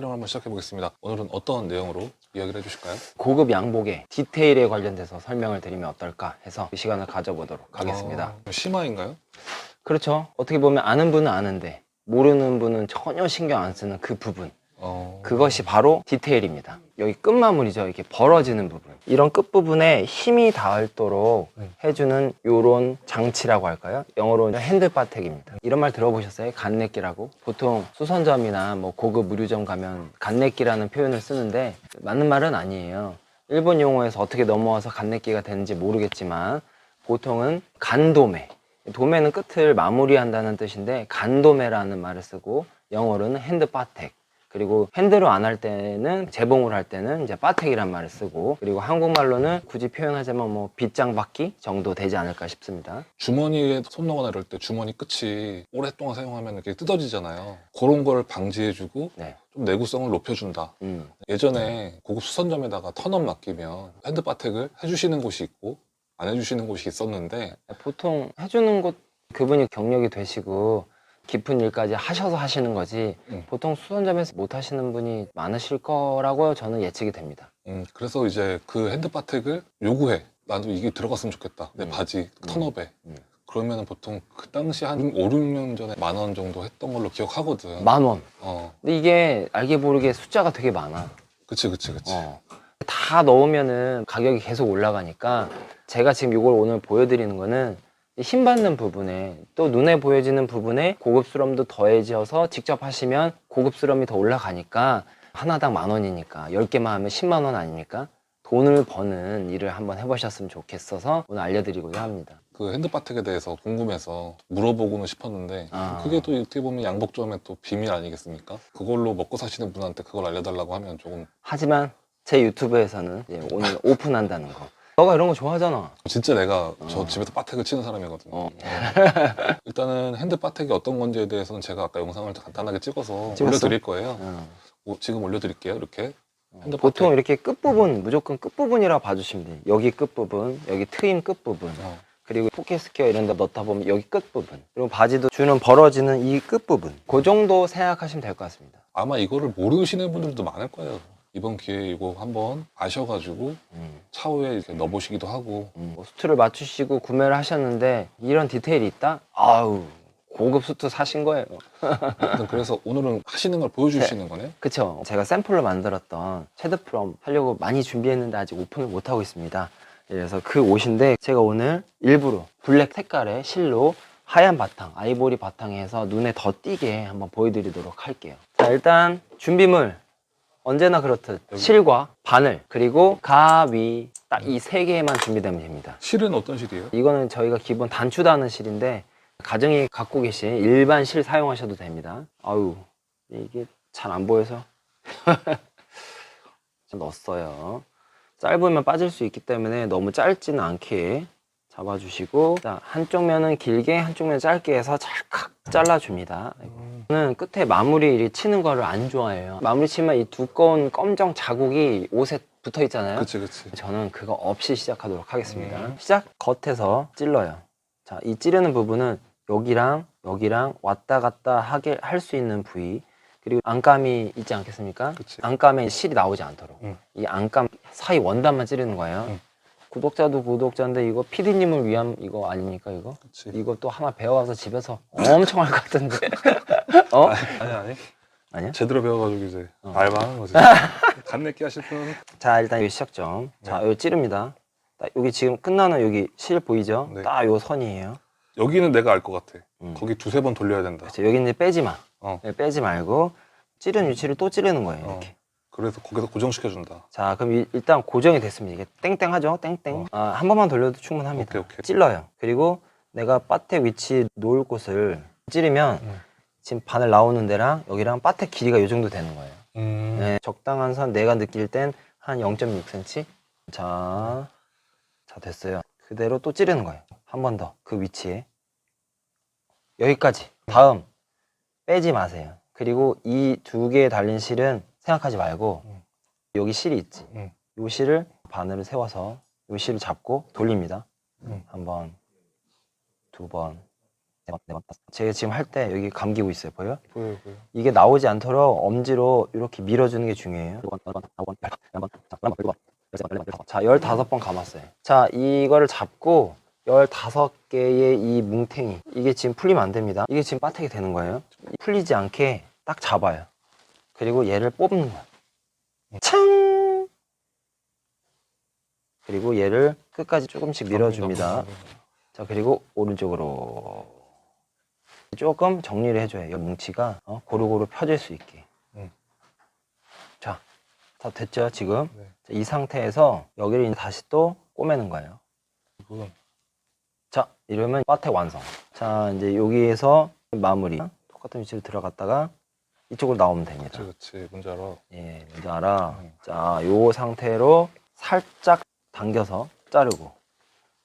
촬영을 한번 시작해 보겠습니다. 오늘은 어떤 내용으로 이야기를 해주실까요? 고급 양복의 디테일에 관련돼서 설명을 드리면 어떨까 해서 그 시간을 가져보도록 하겠습니다. 아, 심화인가요? 그렇죠. 어떻게 보면 아는 분은 아는데 모르는 분은 전혀 신경 안 쓰는 그 부분. 어... 그것이 바로 디테일입니다. 여기 끝마무리죠. 이렇게 벌어지는 부분. 이런 끝부분에 힘이 닿도록 음. 해주는 요런 장치라고 할까요? 영어로는 핸드바텍입니다. 이런 말 들어보셨어요? 간내기라고? 보통 수선점이나 뭐 고급 의류점 가면 간내기라는 표현을 쓰는데 맞는 말은 아니에요. 일본 용어에서 어떻게 넘어와서 간내기가 되는지 모르겠지만 보통은 간도매. 도매는 끝을 마무리한다는 뜻인데 간도매라는 말을 쓰고 영어로는 핸드바텍. 그리고 핸드로 안 할 때는 재봉을 할 때는 이제 빠텍이란 말을 쓰고 그리고 한국말로는 굳이 표현하자면 뭐 빗장 받기 정도 되지 않을까 싶습니다. 주머니에 손 넣거나 이럴 때 주머니 끝이 오랫동안 사용하면 이렇게 뜯어지잖아요. 그런 걸 방지해주고 네. 좀 내구성을 높여준다. 음. 예전에 고급 수선점에다가 턴업 맡기면 핸드 바텍을 해주시는 곳이 있고 안 해주시는 곳이 있었는데 보통 해주는 곳 그분이 경력이 되시고 깊은 일까지 하셔서 하시는 거지 음. 보통 수선점에서 못 하시는 분이 많으실 거라고 저는 예측이 됩니다. 음, 그래서 이제 그 핸드바텍을 요구해. 나도 이게 들어갔으면 좋겠다. 내 음. 바지 턴업에. 음. 그러면 보통 그 당시 한 5, 6년 전에 만 원 정도 했던 걸로 기억하거든. 만 원. 어, 근데 이게 알게 모르게 숫자가 되게 많아. 그치, 그치, 그치. 어. 다 넣으면은 가격이 계속 올라가니까 제가 지금 이걸 오늘 보여드리는 거는 이 힘 받는 부분에 또 눈에 보여지는 부분에 고급스러움도 더해져서 직접 하시면 고급스러움이 더 올라가니까 하나당 만 원이니까 10개만 하면 10만 원 아닙니까? 돈을 버는 일을 한번 해보셨으면 좋겠어서 오늘 알려드리고자 합니다. 그 핸드바텍에 대해서 궁금해서 물어보고는 싶었는데 아. 그게 또 어떻게 보면 양복점의 또 비밀 아니겠습니까? 그걸로 먹고 사시는 분한테 그걸 알려달라고 하면 조금 하지만 제 유튜브에서는 이제 오늘 오픈한다는 거. 너가 이런 거 좋아하잖아. 진짜 내가 저 어. 집에서 바텍을 치는 사람이거든요. 어. 일단은 핸드바텍이 어떤 건지에 대해서는 제가 아까 영상을 간단하게 찍어서 찍었어? 올려드릴 거예요. 어. 오, 지금 올려드릴게요. 이렇게 핸드바텍. 보통 이렇게 끝부분 무조건 끝부분이라 봐주시면 돼요 여기 끝부분 여기 트임 끝부분 어. 그리고 포켓 스퀘어 이런 데 넣다 보면 여기 끝부분 그리고 바지도 주는 벌어지는 이 끝부분 그 정도 생각하시면 될 것 같습니다 아마 이거를 모르시는 분들도 많을 거예요. 이번 기회에 이거 한번 아셔가지고 음, 차후에 이렇게 넣어보시기도 하고. 음. 뭐 수트를 맞추시고 구매를 하셨는데 이런 디테일이 있다? 아우 고급 수트 사신 거예요. 그래서 오늘은 하시는 걸 보여주시는 거네. 그쵸. 제가 샘플로 만들었던 체드프롬 하려고 많이 준비했는데 아직 오픈을 못하고 있습니다. 그래서 그 옷인데 제가 오늘 일부러 블랙 색깔의 실로 하얀 바탕 아이보리 바탕에 해서 눈에 더 띄게 한번 보여드리도록 할게요. 자 일단 준비물 언제나 그렇듯. 실과 바늘 그리고 가위 딱 이 세 개만 준비되면 됩니다 실은 어떤 실이에요? 이거는 저희가 기본 단추다는 실인데 가정이 갖고 계신 일반 실 사용하셔도 됩니다. 아유 이게 잘 안 보여서 넣었어요. 짧으면 빠질 수 있기 때문에 너무 짧지는 않게 잡아주시고 자, 한쪽 면은 길게 한쪽 면은 짧게 해서 찰칵 잘라줍니다. 저는 끝에 마무리 치는 거를 안 좋아해요. 마무리 치면 이 두꺼운 검정 자국이 옷에 붙어 있잖아요. 그치 그치. 저는 그거 없이 시작하도록 하겠습니다. 음. 시작 겉에서 찔러요. 자, 이 찌르는 부분은 여기랑 여기랑 왔다 갔다 하게 할 수 있는 부위 그리고 안감이 있지 않겠습니까? 그치. 안감에 실이 나오지 않도록 음. 이 안감 사이 원단만 찌르는 거예요. 음. 구독자도 구독자인데 이거 PD님을 위한 이거 아닙니까 이거? 그치. 이거 또 하나 배워와서 집에서 엄청 할 것 같은데. 어? 아니 아니. 아니야? 제대로 배워가지고 이제 어. 알바하는 거지. 간내기 하실 분. 자 일단 여기 시작점. 자 네. 여기 찌릅니다. 딱 여기 지금 끝나는 여기 실 보이죠? 네. 딱 요 선이에요. 여기는 내가 알 것 같아. 음. 거기 두세 번 돌려야 된다. 그렇죠. 여기 이제 빼지 마. 어. 네, 빼지 말고 찌른 위치를 또 찌르는 거예요. 어. 이렇게. 그래서 거기서 고정시켜준다. 자 그럼 이- 일단 고정이 됐습니다. 이게 땡땡하죠? 땡땡. 어. 아, 한 번만 돌려도 충분합니다. 오케이, 오케이. 찔러요. 그리고 내가 바테 위치 놓을 곳을 찌르면 음. 지금 바늘 나오는 데랑 여기랑 바테 길이가 이 정도 되는 거예요. 음. 네, 적당한 선 내가 느낄 땐 한 0.6cm. 자, 자 됐어요. 그대로 또 찌르는 거예요. 한 번 더 그 위치에 여기까지. 다음 빼지 마세요. 그리고 이 두 개에 달린 실은 생각하지 말고 음. 여기 실이 있지. 음. 요 실을 바늘을 세워서 요 실을 잡고 돌립니다. 음. 한 번, 두 번, 네 번, 네 번. 제가 지금 할 때 여기 감기고 있어요. 보여? 보여요, 보여. 이게 나오지 않도록 엄지로 이렇게 밀어주는 게 중요해요. 자, 15번 감았어요. 자, 이거를 잡고 15개의 이 뭉탱이. 이게 지금 풀리면 안 됩니다. 이게 지금 빠트게 되는 거예요. 풀리지 않게 딱 잡아요. 그리고 얘를 뽑는 거야. 창! 그리고 얘를 끝까지 조금씩 밀어줍니다. 자, 그리고 오른쪽으로 조금 정리를 해줘요. 이 뭉치가 어, 고루고루 펴질 수 있게. 음. 자, 다 됐죠, 지금? 네. 자, 이 상태에서 여기를 다시 또 꼬매는 거예요. 이건 자, 이러면 빠텍 완성. 자, 이제 여기에서 마무리. 똑같은 위치로 들어갔다가 이쪽으로 나오면 됩니다. 그치. 뭔지 알아. 예, 뭔지 알아. 음. 자, 요 상태로 살짝 당겨서 자르고.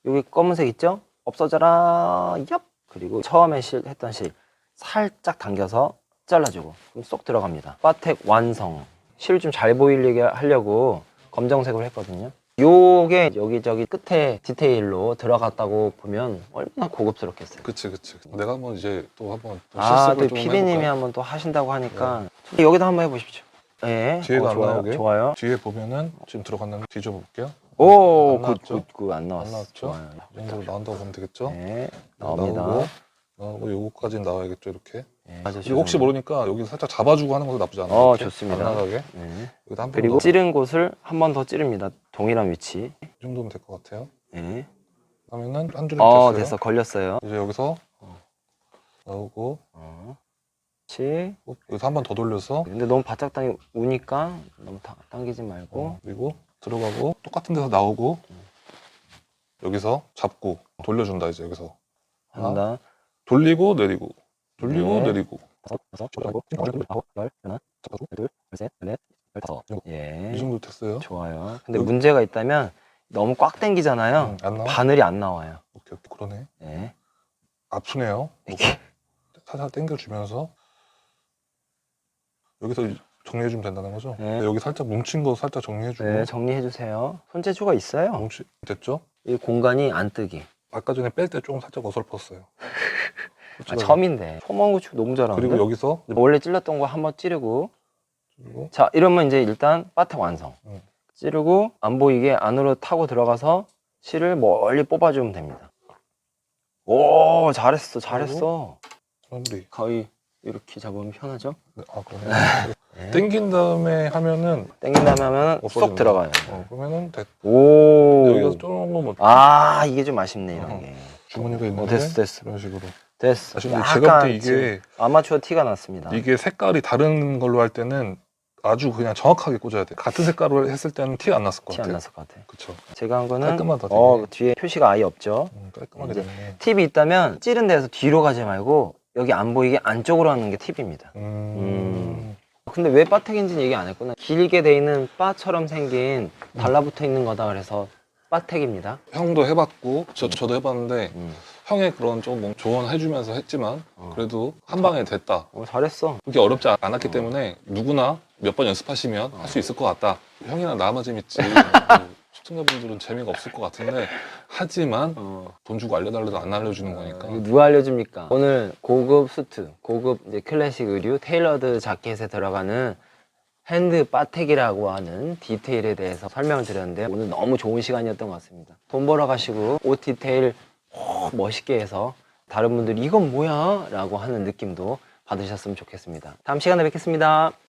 여기 검은색 있죠? 없어져라. 얍! 그리고 처음에 실, 했던 실 살짝 당겨서 잘라주고. 그럼 쏙 들어갑니다. 바텍 완성. 실 좀 잘 보이게 하려고 검정색으로 했거든요. 요게 여기저기 끝에 디테일로 들어갔다고 보면 얼마나 고급스럽겠어요. 그치, 그치. 내가 한번 이제 또 한번 또 아, 실습을 또좀 피디님이 해볼까요? 한번 또 하신다고 하니까 여기다 한번 해보십시오. 예. 뒤에가 안 좋아요. 나오게? 좋아요. 뒤에 보면은 지금 들어갔는데 뒤져볼게요. 오, 안 굿, 나왔죠? 굿, 굿, 안 나왔어. 안 나왔죠? 좋아요. 이 정도로 나온다고 보면 되겠죠? 네, 나옵니다. 나오고, 나오고 요거까지는 나와야겠죠, 이렇게. 네, 맞아요. 이거 혹시 모르니까 여기 살짝 잡아주고 하는 것도 나쁘지 않아요. 어, 이렇게 좋습니다. 안 나가게. 네. 여기다 한번 그리고 더. 찌른 곳을 한 번 더 찌릅니다. 동일한 위치. 이 정도면 될 것 같아요. 네. 그러면은 한 줄이 어, 됐어요. 됐어. 걸렸어요. 이제 여기서 어. 나오고 어. 그렇지. 어, 여기서 한 번 더 돌려서 근데 너무 바짝 당기 우니까 너무 다- 당기지 말고. 어, 그리고 들어가고 똑같은 데서 나오고 여기서 잡고 돌려준다 이제 여기서 하나, 한다. 돌리고 내리고 돌리고 네. 내리고 다섯, 여섯, 일곱, 여덟, 아홉, 열, 하나, 둘, 셋, 넷, 열다섯. 예. 이 정도 됐어요. 좋아요. 근데 여기- 문제가 있다면 너무 꽉 당기잖아요. 응, 안 나와? 바늘이 안 나와요. 오케이, 오케이 그러네. 네. 아프네요. 이게 살살 당겨주면서 여기서 정리해주면 된다는 거죠? 네. 여기 살짝 뭉친 거 살짝 정리해주고 네, 정리해 주세요. 손재주가 있어요. 뭉치 됐죠? 이 공간이 안 뜨기. 아까 전에 뺄 때 조금 살짝 어설펐어요. 아, 처음인데. 초망고추 너무 잘하는데. 그리고 여기서 원래 찔렀던 거 한번 찌르고. 그리고 자, 이러면 이제 일단 바텍 완성. 응. 찌르고 안 보이게 안으로 타고 들어가서 실을 멀리 뽑아주면 됩니다. 오, 잘했어, 잘했어. 마무리. 가위 이렇게 잡으면 편하죠? 네, 아 그러네. 네. 땡긴 다음에 하면은 땡긴 다음에 하면 쏙 없어지는 들어가요. 어, 그러면은 됐. 오. 여기서 조금 뭐 아, 이게 좀 아쉽네, 이런 어. 게. 주머니가 있는데 어, 됐어, 됐어. 이런 식으로. 됐어. 아, 약간 제가 볼때 지금 이게 아마추어 티가 났습니다. 이게 색깔이 다른 걸로 할 때는 아주 그냥 정확하게 꽂아야 돼. 같은 색깔로 했을 때는 티가 안 났을 것 티 안 같아요. 났을 것 같아. 그쵸. 제가 한 거는 깔끔하다, 되게. 어, 뒤에 표시가 아예 없죠. 음, 깔끔하게 이제 됐네. 팁이 있다면 찌른 데서 뒤로 가지 말고 여기 안 보이게 안쪽으로 하는 게 팁입니다. 음. 근데 왜 바텍인지는 얘기 안 했구나. 길게 돼 있는 바처럼 생긴 달라붙어 있는 거다 그래서 바텍입니다. 형도 해봤고 저 저도 해봤는데 음. 형의 그런 좀뭐 조언해주면서 했지만 어. 그래도 한 방에 됐다. 어, 잘했어. 그게 어렵지 않았기 어. 때문에 누구나 몇 번 연습하시면 할 수 있을 것 같다. 형이나 나만 재밌지. 뭐 시청자분들은 재미가 없을 것 같은데 하지만 어. 돈 주고 알려달래도 안 알려주는 거니까. 이거 누가 알려줍니까? 오늘 고급 수트, 고급 이제 클래식 의류, 테일러드 자켓에 들어가는 핸드 바텍이라고 하는 디테일에 대해서 설명을 드렸는데 오늘 너무 좋은 시간이었던 것 같습니다. 돈 벌어 가시고 옷 디테일 어, 멋있게 해서 다른 분들이 이건 뭐야? 라고 하는 느낌도 받으셨으면 좋겠습니다. 다음 시간에 뵙겠습니다.